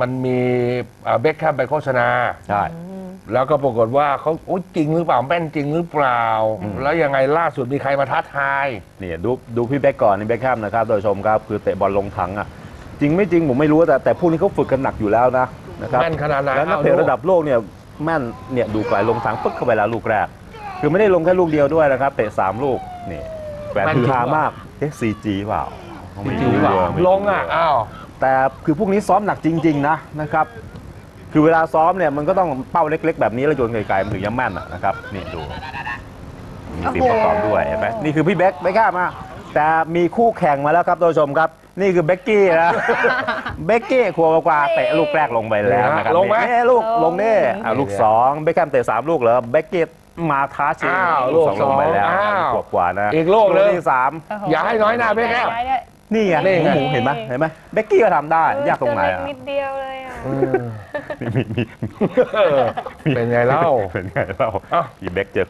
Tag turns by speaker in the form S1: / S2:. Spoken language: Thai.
S1: มันมีเบคแคมไปโฆษณา
S2: ใช่
S1: แล้วก็ปรากฏว่าเขาโอ้ยจริงหรือเปล่าแม่นจริงหรือเปล่า แล้วยังไงล่าสุดมีใครมาท้าทาย
S2: นี่ดูดูพี่เบคก่อนนี่เบคแฮมนะครับโดยชมครับคือเตะบอลลงถังอะจริงไม่จริงผมไม่รู้แต่แต่พวกนี้เขาฝึกกันหนักอยู่แล้วนะนะครับ
S1: แม่นขนาดไหน
S2: แล้วนัก
S1: เอา
S2: เตะ
S1: ดู
S2: ระดับโลกเนี่ยแม่นเนี่ยดูไกลลงถังปึ๊กเข้าไปแล้วลูกแรก คือไม่ได้ลงแค่ลูกเดียวด้วยนะครับเตะสามลูกนี่แหวนคือฮามากเอ๊ะ 4G เปล่าไม่
S1: จริงหรือเปล่า
S2: ไม่
S1: ลงอะอ้าว
S2: แต่คือพวกนี้ซ้อมหนักจริง ๆ นะนะครับคือเวลาซ้อมเนี่ยมันก็ต้องเป้าเล็ก ๆ แบบนี้แล้วโยนไกลๆมันถึงจะแม่นอะนะครับนี่ดูมีสิ่งประกอบด้วยเห็นไหมนี่คือพี่เบคเบคแฮมอะแต่มีคู่แข่งมาแล้วครับท่านผู้ชมครับ นี่คือเบกกี้นะเบกกี้ครัวกว่าเตะลูกแรกลงไปแล้วนะครับ
S1: ลงไหม
S2: นี่ลูกลงนี่อะลูกสองเบคแฮมเตะสามลูกเหรอเบกกี้มาท้าชิง
S1: อ้าว
S2: ลูกสอง
S1: ลูกส
S2: ล
S1: อง
S2: งไปแล้ว
S1: อ้าว
S2: กว่ากว่าๆนะ
S1: อีกลูกหนึ่ง
S2: ที่สาม
S3: โโอ
S1: ย่าให้น้อยหน้าเบคแฮม
S3: ได้ได้
S2: นี่ไง
S1: นี่ไง
S2: หมูเห็นไหมเห็นไหมเบกกี้ก็ทำได้ยากตรงไหน
S3: ตัวเล็
S2: อะ
S3: นิดเดียวเลยอะ
S1: เออ
S2: มีมีมี
S1: เป็นไงเล่า
S2: เป็นไงเล่า
S1: เอ้า
S2: อีเบกเจอ